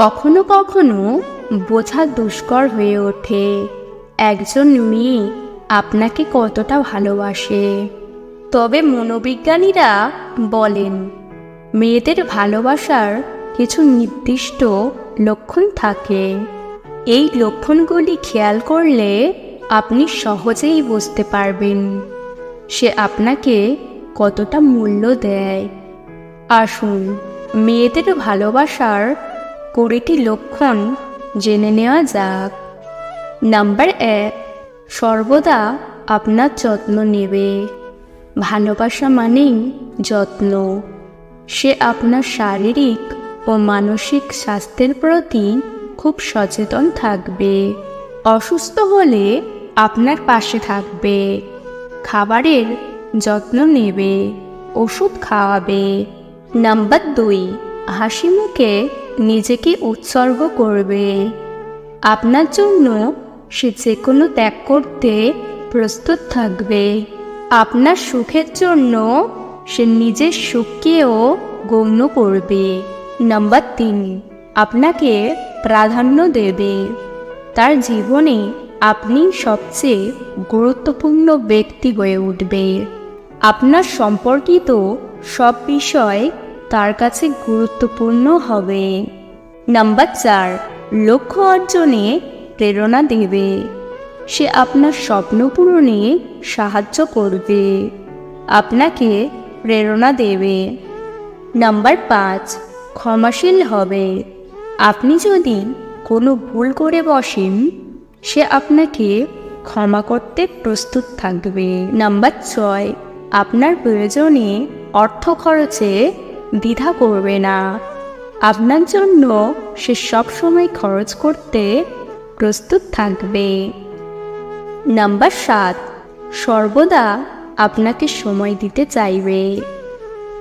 কখনো কখনো বোঝা দুষ্কর হয়ে ওঠে। একজন মেয়ে আপনাকে কতটা ভালোবাসে। তবে মনোবিজ্ঞানীরা বলেন, মেয়েদের ভালোবাসার কিছু নির্দিষ্ট লক্ষণ থাকে। এই লক্ষণগুলি খেয়াল করলে আপনি সহজেই বুঝতে পারবেন সে আপনাকে কতটা মূল্য দেয়। আসুন, মেয়েদের ভালোবাসার কুড়িটি লক্ষণ জেনে নেওয়া যাক। নাম্বার এক, সর্বদা আপনার যত্ন নেবে। ভালোবাসা মানেই যত্ন। সে আপনার শারীরিক ও মানসিক স্বাস্থ্যের প্রতি খুব সচেতন থাকবে। অসুস্থ হলে আপনার পাশে থাকবে। খাবারের যত্ন নেবে, ওষুধ খাওয়াবে। নাম্বার দুই, হাসি মুখে নিজেকে উৎসর্গ করবে। আপনার জন্য সে যে কোনো ত্যাগ করতে প্রস্তুত থাকবে। আপনার সুখের জন্য সে নিজের সুখকেও গণ্য করবে। নাম্বার তিন, আপনাকে প্রাধান্য দেবে। তার জীবনে আপনি সবচেয়ে গুরুত্বপূর্ণ ব্যক্তি হয়ে উঠবে। আপনার সম্পর্কিত সব বিষয় তার কাছে গুরুত্বপূর্ণ হবে। নাম্বার চার, লক্ষ্য অর্জনে প্রেরণা দেবে। সে আপনার স্বপ্ন পূরণে সাহায্য করবে। আপনাকে প্রেরণা দেবে। নাম্বার পাঁচ, ক্ষমাশীল হবে। আপনি যদি কোনো ভুল করে বসেন, সে আপনাকে ক্ষমা করতে প্রস্তুত থাকবে। নাম্বার ছয়, আপনার প্রয়োজনে অর্থ খরচে দ্বিধা করবে না। আপনার জন্য সে সবসময় খরচ করতে প্রস্তুত থাকবে। নাম্বার সাত, সর্বদা আপনাকে সময় দিতে চাইবে।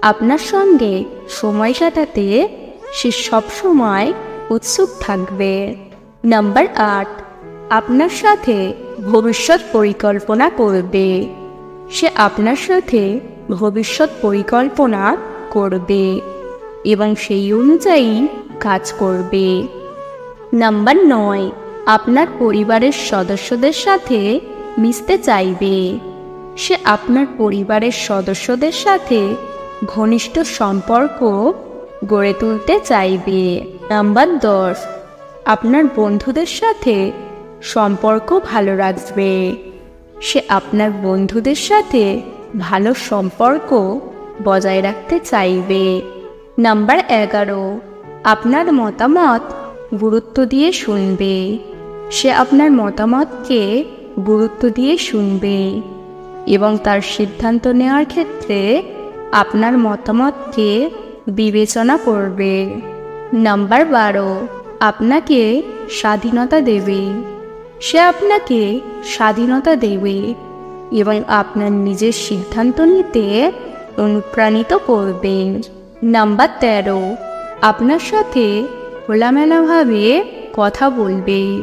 আপনার সঙ্গে সময় কাটাতে সে সবসময় উৎসুক থাকবে। নাম্বার আট, আপনার সাথে ভবিষ্যৎ পরিকল্পনা করবে। সে আপনার সাথে ভবিষ্যৎ পরিকল্পনা করবে এবং সেই অনুযায়ী কাজ করবে। নাম্বার নয়, আপনার পরিবারের সদস্যদের সাথে মিশতে চাইবে। সে আপনার পরিবারের সদস্যদের সাথে ঘনিষ্ঠ সম্পর্ক গড়ে তুলতে চাইবে। নাম্বার দশ, আপনার বন্ধুদের সাথে সম্পর্ক ভালো রাখবে। সে আপনার বন্ধুদের সাথে ভালো সম্পর্ক বজায় রাখতে চাইবে। নাম্বার এগারো। আপনার মতামত গুরুত্ব দিয়ে শুনবে। সে আপনার মতামতকে গুরুত্ব দিয়ে শুনবে এবং তার সিদ্ধান্ত নেওয়ার ক্ষেত্রে আপনার মতামতকে বিবেচনা করবে। নাম্বার বারো। আপনাকে স্বাধীনতা দেবে। সে আপনাকে স্বাধীনতা দেবে এবং আপনার নিজের সিদ্ধান্ত নিতে অনুপ্রাণিত করবে নাম্বার তেরো। আপনার সাথে খোলামেলাভাবে কথা বলবে।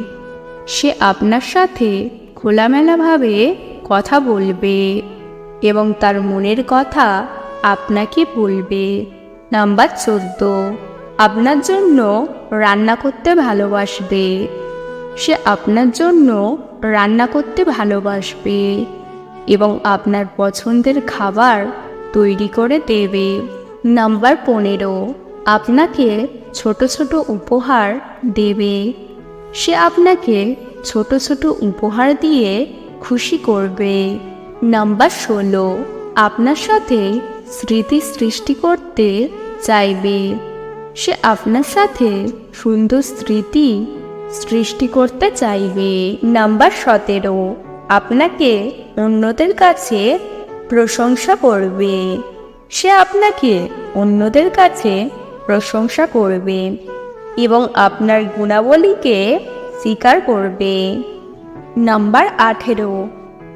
সে আপনার সাথে খোলামেলাভাবে কথা বলবে এবং তার মনের কথা আপনাকে বলবে। নাম্বার চোদ্দ। আপনার জন্য রান্না করতে ভালোবাসবে। সে আপনার জন্য রান্না করতে ভালোবাসবে এবং আপনার পছন্দের খাবার তৈরি করে দেবে। নাম্বার পনেরো, আপনাকে ছোট ছোট উপহার দেবে। সে আপনাকে ছোট ছোট উপহার দিয়ে খুশি করবে। নাম্বার ষোলো, আপনার সাথে স্মৃতি সৃষ্টি করতে চাইবে। সে আপনার সাথে সুন্দর স্মৃতি সৃষ্টি করতে চাইবে। নাম্বার সতেরো, আপনাকে অন্যদের কাছে প্রশংসা করবে। সে আপনাকে অন্যদের কাছে প্রশংসা করবে এবং আপনার গুণাবলীকে স্বীকার করবে। নাম্বার আঠেরো।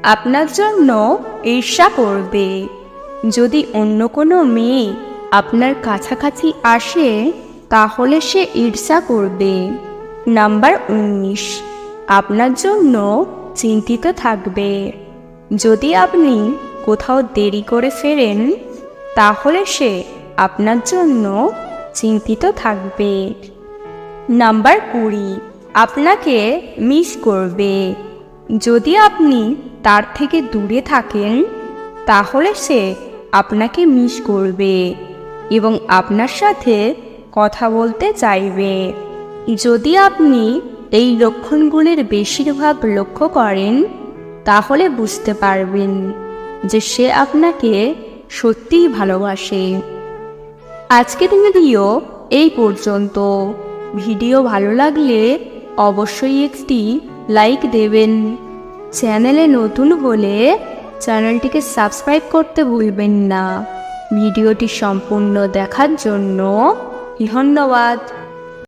আপনার জন্য ঈর্ষা করবে। যদি অন্য কোনো মেয়ে আপনার কাছাকাছি আসে, তাহলে সে ঈর্ষা করবে। নাম্বার উনিশ। আপনার জন্য চিন্তিত থাকবে। যদি আপনি কোথাও দেরি করে ফেরেন, তাহলে সে আপনার জন্য চিন্তিত থাকবে। নাম্বার কুড়ি, আপনাকে মিস করবে। যদি আপনি তার থেকে দূরে থাকেন, তাহলে সে আপনাকে মিস করবে এবং আপনার সাথে কথা বলতে চাইবে। যদি আপনি এই লক্ষণগুলির বেশিরভাগ লক্ষ্য করেন, তাহলে বুঝতে পারবেন। যে সে আপনাকে সত্যিই ভালোবাসে। আজকের ভিডিও এই পর্যন্ত। ভিডিও ভালো লাগলে অবশ্যই একটি লাইক দেবেন। চ্যানেলে নতুন হলে চ্যানেলটিকে সাবস্ক্রাইব করতে ভুলবেন না। ভিডিওটি সম্পূর্ণ দেখার জন্য ধন্যবাদ।